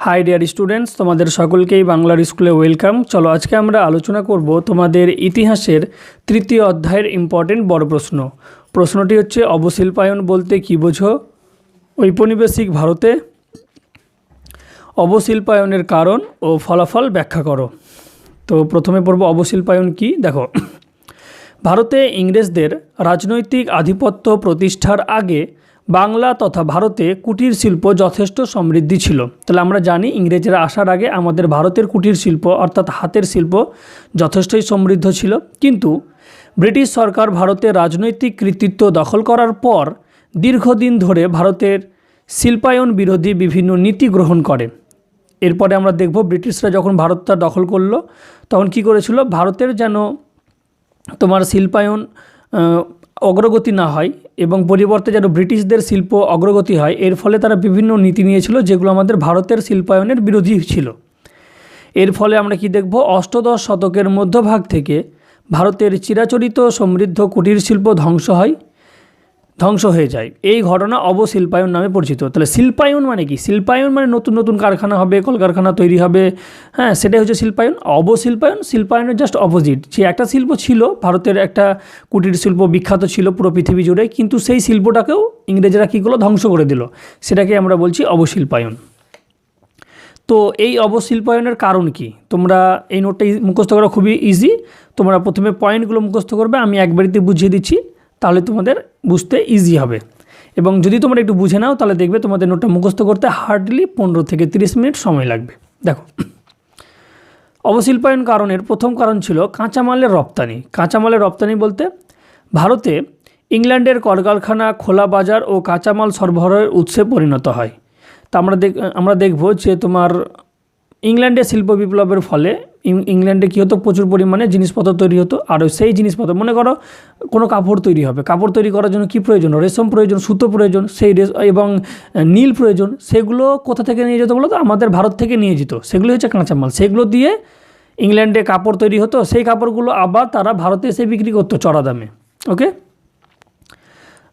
High dear students তোমাদের সকলকেই বাংলার স্কুলে ওয়েলকাম চলো, আজকে আমরা আলোচনা করব তোমাদের ইতিহাসের তৃতীয় অধ্যায়ের ইম্পর্টেন্ট বড় প্রশ্ন। প্রশ্নটি হচ্ছে, অবশিল্পায়ন বলতে কী বোঝো? ঔপনিবেশিক ভারতে অবশিল্পায়নের কারণ ও ফলাফল ব্যাখ্যা করো। তো প্রথমে পড়ব, অবশিল্পায়ন কি? দেখো, ভারতে ইংরেজদের রাজনৈতিক আধিপত্য প্রতিষ্ঠার আগে বাংলা তথা ভারতে কুটির শিল্প যথেষ্ট সমৃদ্ধি ছিল। তাহলে আমরা জানি ইংরেজরা আসার আগে আমাদের ভারতের কুটির শিল্প অর্থাৎ হাতের শিল্প যথেষ্টই সমৃদ্ধ ছিল। কিন্তু ব্রিটিশ সরকার ভারতের রাজনৈতিক কৃতিত্ব দখল করার পর দীর্ঘদিন ধরে ভারতের শিল্পায়ন বিরোধী বিভিন্ন নীতি গ্রহণ করে। এরপরে আমরা দেখব ব্রিটিশরা যখন ভারতটা দখল করল, তখন কি করেছিল? ভারতের যেন তোমার শিল্পায়ন অগ্রগতি না হয় এবং পরিবর্তে যেন ব্রিটিশদের শিল্প অগ্রগতি হয়, এর ফলে তারা বিভিন্ন নীতি নিয়েছিল যেগুলো আমাদের ভারতের শিল্পায়নের বিরোধী ছিল। এর ফলে আমরা কি দেখব? অষ্টদশ শতকের মধ্যভাগ থেকে ভারতের চিরাচরিত সমৃদ্ধ কুটির শিল্প ধ্বংস হয়। ধ্বংস হয়ে যায়। এই ঘটনা অবশিল্পায়ন নামে পরিচিত। তাহলে শিল্পায়ন মানে কি? শিল্পায়ন মানে নতুন নতুন কারখানা হবে, কলকারখানা তৈরি হবে। হ্যাঁ সেটাই হচ্ছে শিল্পায়ন। অবশিল্পায়ন শিল্পায়নের জাস্ট অপোজিট যে একটা শিল্প ছিল, ভারতের একটা কুটির শিল্প বিখ্যাত ছিল পুরো পৃথিবী জুড়ে, কিন্তু সেই শিল্পটাকেও ইংরেজরা কী করল? ধ্বংস করে দিল। সেটাকে আমরা বলছি অবশিল্পায়ন তো এই অবশিল্পায়নের কারণ কি? তোমরা এই নোটটা মুখস্থ করা খুবই ইজি তোমরা প্রথমে পয়েন্টগুলো মুখস্থ করবে, আমি একবারিতে বুঝিয়ে দিচ্ছি। তাহলে তোমাদের বুঝতে ইজি হবে। এবং যদি তোমরা একটু বুঝে নাও, তাহলে দেখবে তোমাদের নোটটা মুখস্থ করতে হার্ডলি পনেরো থেকে তিরিশ মিনিট সময় লাগবে। দেখো, অবশিল্পায়ন কারণের প্রথম কারণ ছিল কাঁচামালের রপ্তানি। কাঁচামালের রপ্তানি বলতে ভারতে ইংল্যান্ডের কলকারখানা, খোলা বাজার ও কাঁচামাল সরবরাহের উৎসে পরিণত হয়। তা আমরা দেখ, আমরা দেখব যে তোমার ইংল্যান্ডে শিল্প বিপ্লবের ফলে ইংল্যান্ডে কী হতো? প্রচুর পরিমাণে জিনিসপত্র তৈরি হতো। আর সেই জিনিসপত্র, মনে করো কোনো কাপড় তৈরি হবে। কাপড় তৈরি করার জন্য কী প্রয়োজন? রেশম প্রয়োজন, সুতো প্রয়োজন, সেই এবং নীল প্রয়োজন, সেগুলো কোথা থেকে নিয়ে যেত বলো তো আমাদের ভারত থেকে নিয়ে যেত। সেগুলো হচ্ছে কাঁচামাল। সেগুলো দিয়ে ইংল্যান্ডে কাপড় তৈরি হতো। সেই কাপড়গুলো আবার তারা ভারতে এসে বিক্রি করতো চড়া দামে। ওকে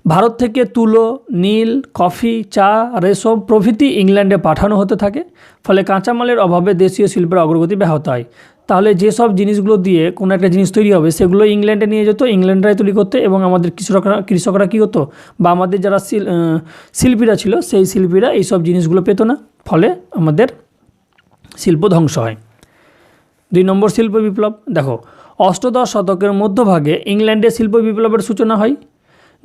ভারত থেকে তুলো, নীল, কফি, চা, রেশম প্রভৃতি ইংল্যান্ডে পাঠানো হতে থাকে। ফলে কাঁচামালের অভাবে দেশীয় শিল্পের অগ্রগতি ব্যাহত হয়। তাহলে যেসব জিনিসগুলো দিয়ে কোনো একটা জিনিস তৈরি হবে, সেগুলো ইংল্যান্ডে নিয়ে যেত, ইংল্যান্ডরাই তৈরি করতে এবং আমাদের কৃষকরা কৃষকরা কী হতো বা আমাদের যারা শিল- শিল্পীরা ছিল, সেই শিল্পীরা এইসব জিনিসগুলো পেত না। ফলে আমাদের শিল্প ধ্বংস হয়। দুই নম্বর শিল্প বিপ্লব। দেখো, অষ্টদশ শতকের মধ্যভাগে ইংল্যান্ডে শিল্প বিপ্লবের সূচনা হয়।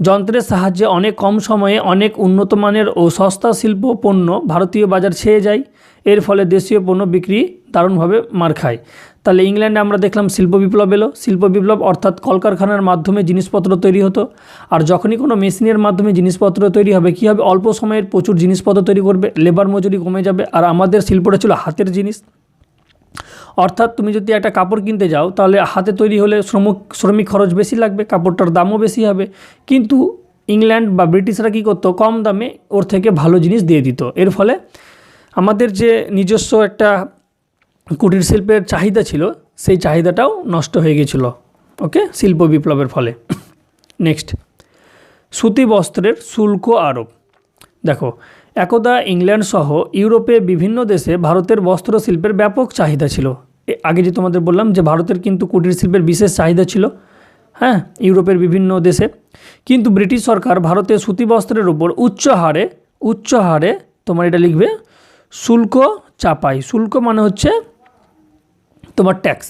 যন্ত্রের সাহায্যে অনেক কম সময়ে অনেক উন্নত মানের ও সস্তা শিল্প পণ্য ভারতীয় বাজার ছেয়ে যায়। এর ফলে দেশীয় পণ্য বিক্রি দারুণভাবে মার খায়। তাহলে ইংল্যান্ডে আমরা দেখলাম শিল্প বিপ্লব এলো। শিল্প বিপ্লব অর্থাৎ কলকারখানার মাধ্যমে জিনিসপত্র তৈরি হতো। আর যখনই কোনো মেশিনের মাধ্যমে জিনিসপত্র তৈরি হবে, কী হবে? অল্প সময়ের প্রচুর জিনিসপত্র তৈরি করবে লেবার মজুরি কমে যাবে। আর আমাদের শিল্পটা ছিল হাতের জিনিস। অর্থাৎ তুমি যদি একটা কাপড় কিনতে যাও, তাহলে হাতে তৈরি হলে শ্রমিক শ্রমিক খরচ বেশি লাগবে, কাপড়টার দামও বেশি হবে। কিন্তু ইংল্যান্ড বা ব্রিটিশরা কী করতো? কম দামে ওর থেকে ভালো জিনিস দিয়ে দিত। এর ফলে আমাদের যে নিজস্ব একটা কুটির শিল্পের চাহিদা ছিল, সেই চাহিদাটাও নষ্ট হয়ে গেছিল। ওকে? শিল্প বিপ্লবের ফলে। নেক্সট। সুতি বস্ত্রের শুল্ক আরোপ। দেখো, একদা ইংল্যান্ড সহ ইউরোপে বিভিন্ন দেশে ভারতের বস্ত্র শিল্পের ব্যাপক চাহিদা ছিল। আগে যে তোমাদের বললাম যে ভারতের কিন্তু কুটির শিল্পের বিশেষ চাহিদা ছিল হ্যাঁ ইউরোপের বিভিন্ন দেশে। কিন্তু ব্রিটিশ সরকার ভারতের সুতি বস্ত্রের উপর উচ্চ হারে উচ্চ হারে তোমার এটা লিখবে, শুল্ক চাপাই। শুল্ক মানে হচ্ছে তোমার ট্যাক্স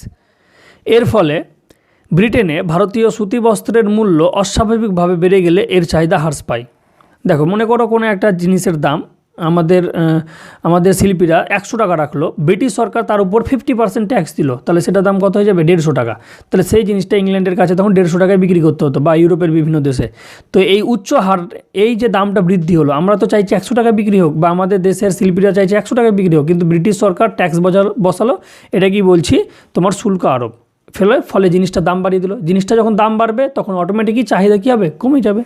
এর ফলে ব্রিটেনে ভারতীয় সুতি বস্ত্রের মূল্য অস্বাভাবিকভাবে বেড়ে গেলে এর চাহিদা হ্রাস পায়। দেখো, মনে করো কোনো একটা জিনিসের দাম আমাদের আমাদের শিল্পীরা একশো টাকা রাখল, ব্রিটিশ সরকার তার উপর ফিফটি পার্সেন্ট ট্যাক্স দিল, তাহলে সেটা দাম কত হয়ে যাবে? দেড়শো টাকা। তাহলে সেই জিনিসটা ইংল্যান্ডের কাছে তখন দেড়শো টাকায় বিক্রি করতে হতো বা ইউরোপের বিভিন্ন দেশে। তো এই উচ্চ হার, এই যে দামটা বৃদ্ধি হলো, আমরা তো চাইছি একশো টাকা বিক্রি হোক বা আমাদের দেশের শিল্পীরা চাইছে একশো টাকা বিক্রি হোক, কিন্তু ব্রিটিশ সরকার ট্যাক্স বসালো, এটা কি বলছি? তোমার শুল্ক আরোপ। ফেলে, ফলে জিনিসটা দাম বাড়িয়ে দিল। জিনিসটা যখন দাম বাড়বে, তখন অটোমেটিকই চাহিদা কী হবে? কমে যাবে।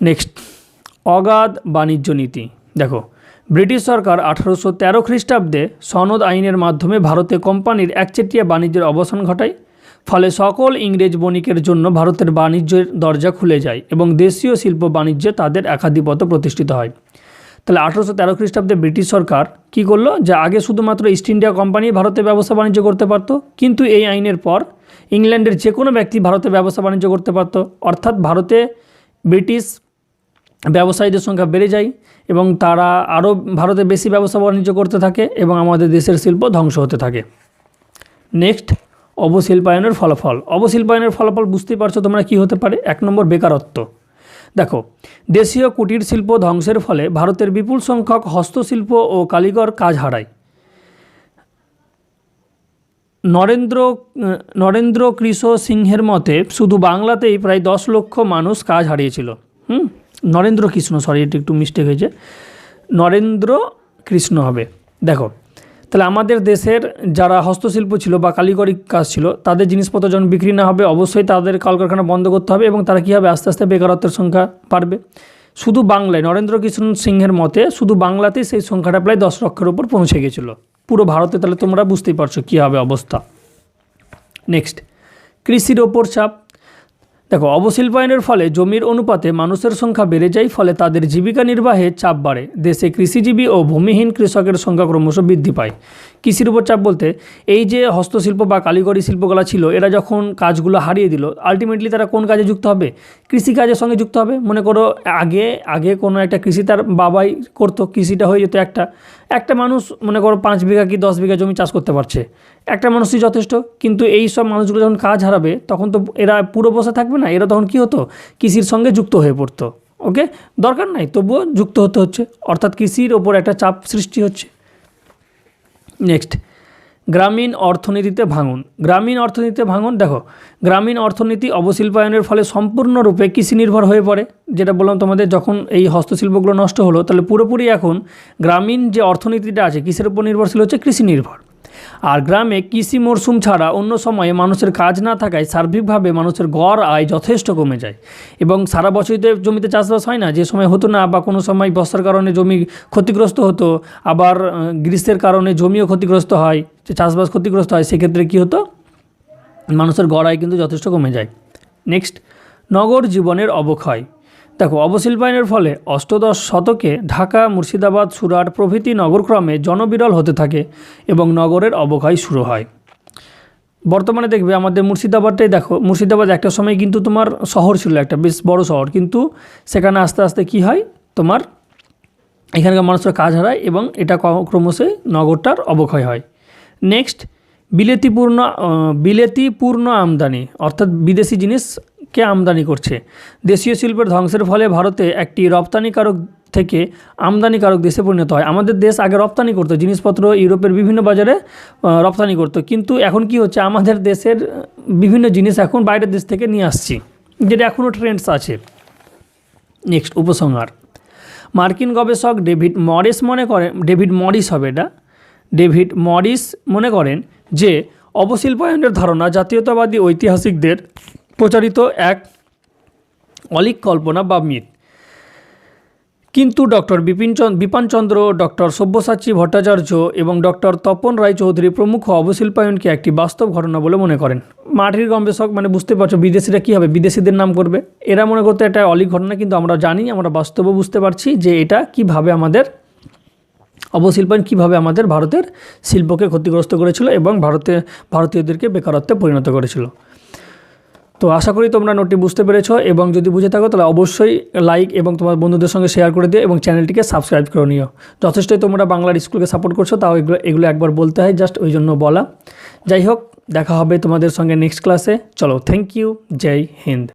নেক্সট অগাধ বাণিজ্য নীতি। দেখো, ব্রিটিশ সরকার আঠারোশো তেরো খ্রিস্টাব্দে সনদ আইনের মাধ্যমে ভারতে কোম্পানির একচেটিয়া বাণিজ্যের অবসান ঘটায়, ফলে সকল ইংরেজ বণিকের জন্য ভারতের বাণিজ্যের দরজা খুলে যায় এবং দেশীয় শিল্প বাণিজ্যে তাদের একাধিপত্য প্রতিষ্ঠিত হয়। তাহলে আঠারোশো তেরো খ্রিস্টাব্দে ব্রিটিশ সরকার কী করল? যে আগে শুধুমাত্র ইস্ট ইন্ডিয়া কোম্পানি ভারতে ব্যবসা বাণিজ্য করতে পারতো, কিন্তু এই আইনের পর ইংল্যান্ডের যে কোনো ব্যক্তি ভারতে ব্যবসা বাণিজ্য করতে পারতো। অর্থাৎ ভারতে ব্রিটিশ ব্যবসায়ীদের সংখ্যা বেড়ে যায় এবং তারা আরও ভারতে বেশি ব্যবসা বাণিজ্য করতে থাকে এবং আমাদের দেশের শিল্প ধ্বংস হতে থাকে। নেক্সট অবশিল্পায়নের ফলাফল। অবশিল্পায়নের ফলাফল বুঝতেই পারছ তোমরা কি হতে পারে? এক নম্বর, বেকারত্ব। দেখো, দেশীয় কুটির শিল্প ধ্বংসের ফলে ভারতের বিপুল সংখ্যক হস্তশিল্প ও কারিগর কাজ হারায়। নরেন্দ্র নরেন্দ্র কৃষ সিংহের মতে, শুধু বাংলাতেই প্রায় দশ লক্ষ মানুষ কাজ হারিয়েছিল। হুম? নরেন্দ্র কৃষ্ণ সরি এটা একটু মিস্টেক হয়েছে। নরেন্দ্র কৃষ্ণ হবে। দেখো, তাহলে আমাদের দেশের যারা হস্তশিল্প ছিল বা কারিগরি কাজ ছিল, তাদের জিনিসপত্র যখন বিক্রি না হবে, অবশ্যই তাদের কলকারখানা বন্ধ করতে হবে এবং তারা কী হবে? আস্তে আস্তে বেকারত্বের সংখ্যা বাড়বে। শুধু বাংলায়, নরেন্দ্র কৃষ্ণ সিংহের মতে শুধু বাংলাতেই সেই সংখ্যাটা প্রায় দশ লক্ষের উপর পৌঁছে গেছিল। পুরো ভারতে তাহলে তোমরা বুঝতেই পারছ কী হবে অবস্থা। নেক্সট কৃষির ওপর চাপ। দেখো, অবশিল্পায়নের ফলে জমির অনুপাতে মানুষের সংখ্যা বেড়ে যায়, ফলে তাদের জীবিকা নির্বাহে চাপ বাড়ে। দেশে কৃষিজীবী ও ভূমিহীন কৃষকের সংখ্যা ক্রমশ বৃদ্ধি পায়। কৃষির উপর চাপ বলতে এই যে হস্তশিল্প বা কারিগরি শিল্পকলা ছিল, এরা যখন কাজগুলো হারিয়ে দিল আলটিমেটলি তারা কোন কাজে যুক্ত হবে? কৃষিকাজের সঙ্গে যুক্ত হবে? মনে করো আগে আগে কোনো একটা কৃষি তার বাবাই করতো, কৃষিটা হয়ে যেত একটা। একটা মানুষ মনে করো পাঁচ বিঘা কি দশ বিঘা জমি চাষ করতে পারছে। একটা মানুষই যথেষ্ট, কিন্তু এই সব মানুষগুলো যখন কাজ হারাবে, তখন তো এরা পুরো বসে থাকবে না। এরা তখন কী হতো? কৃষির সঙ্গে যুক্ত হয়ে পড়তো। ওকে দরকার নাই, তবুও যুক্ত হতে হচ্ছে। অর্থাৎ কৃষির ওপর একটা চাপ সৃষ্টি হচ্ছে। নেক্সট গ্রামীণ অর্থনীতিতে ভাঙন। গ্রামীণ অর্থনীতিতে ভাঙন, দেখো, গ্রামীণ অর্থনীতি অবশিল্পায়নের ফলে সম্পূর্ণরূপে কৃষি নির্ভর হয়ে পড়ে, যেটা বললাম তোমাদের যখন এই হস্তশিল্পগুলো নষ্ট হলো, তাহলে পুরোপুরি এখন গ্রামীণ যে অর্থনীতিটা আছে, কৃষির উপর নির্ভরশীল হচ্ছে কৃষি নির্ভর আর গ্রামে কৃষি মরশুম ছাড়া অন্য সময়ে মানুষের কাজ না থাকায় সার্বিকভাবে মানুষের গড় আয় যথেষ্ট কমে যায়। এবং সারা বছরতে জমিতে চাষবাস হয় না, যে সময় হতো না বা কোনো সময় বর্ষার কারণে জমি ক্ষতিগ্রস্ত হতো, আবার গ্রীষ্মের কারণে জমিও ক্ষতিগ্রস্ত হয়, যে চাষবাস ক্ষতিগ্রস্ত হয়, সেক্ষেত্রে কী হতো? মানুষের গড় আয় কিন্তু যথেষ্ট কমে যায়। নেক্সট, নগর জীবনের অবক্ষয়। দেখো, অবশিল্পায়নের ফলে অষ্টদশ শতকে ঢাকা, মুর্শিদাবাদ, সুরাট প্রভৃতি নগরক্রমে জনবিরল হতে থাকে এবং নগরের অবক্ষয় শুরু হয়। বর্তমানে দেখবে আমাদের মুর্শিদাবাদটাই দেখো, মুর্শিদাবাদ একটা সময় কিন্তু তোমার শহর ছিল একটা, বেশ বড় শহর। কিন্তু সেখানে আস্তে আস্তে কি হয়? তোমার এখানকার মানুষরা কাজ হারায় এবং এটা ক্রমশই নগরটার অবক্ষয় হয়। নেক্সট বিলেতিপূর্ণ বিলেতিপূর্ণ আমদানি, অর্থাৎ বিদেশি জিনিসকে আমদানি করছে? দেশীয় শিল্পের ধ্বংসের ফলে ভারতে একটি রপ্তানিকারক থেকে আমদানিকারক দেশে পরিণত হয়। আমাদের দেশ আগে রপ্তানি করতো, জিনিসপত্র ইউরোপের বিভিন্ন বাজারে রপ্তানি করতো। কিন্তু এখন কি হচ্ছে? আমাদের দেশের বিভিন্ন জিনিস এখন বাইরের দেশ থেকে নিয়ে আসছি, যেটা এখনও ট্রেন্ডস আছে। নেক্সট উপসংহার। মার্কিন গবেষক ডেভিড মরিস মনে করেন, ডেভিড মরিস হবে এটা, ডেভিড মরিস মনে করেন যে অবশিল্পায়নের ধারণা জাতীয়তাবাদী ঐতিহাসিকদের প্রচারিত এক অলিক কল্পনা বা মিথ। কিন্তু ডক্টর বিপিনচন্দ্র বিপানচন্দ্র ডক্টর সব্যসাচী ভট্টাচার্য এবং ডক্টর তপন রায়চৌধুরী প্রমুখ অবশিল্পায়নকে একটি বাস্তব ঘটনা বলে মনে করেন। মাটির গবেষক মানে বুঝতে পারছ বিদেশিরা কী হবে, বিদেশিদের নাম করবে। এরা মনে করতে এটা অলিক ঘটনা, কিন্তু আমরা জানি, আমরা বাস্তবে বুঝতে পারছি যে এটা কীভাবে আমাদের অবশিল্পায়ন, কীভাবে আমাদের ভারতের শিল্পকে ক্ষতিগ্রস্ত করেছিল এবং ভারতে, ভারতীয়দেরকে বেকারত্বে পরিণত করেছিল। তো আশা করি তোমরা নোটটি বুঝতে পেরেছ এবং যদি বুঝে থাকো, তাহলে অবশ্যই লাইক এবং তোমার বন্ধুদের সঙ্গে শেয়ার করে দিও এবং চ্যানেলটিকে সাবস্ক্রাইব করে নিও। যথেষ্টই তোমরা বাংলার স্কুলকে সাপোর্ট করছ, তাও এগুলো এগুলো একবার বলতে হয় জাস্ট ওই জন্য বলা। যাই হোক, দেখা হবে তোমাদের সঙ্গে নেক্সট ক্লাসে চলো থ্যাংক ইউ জয় হিন্দ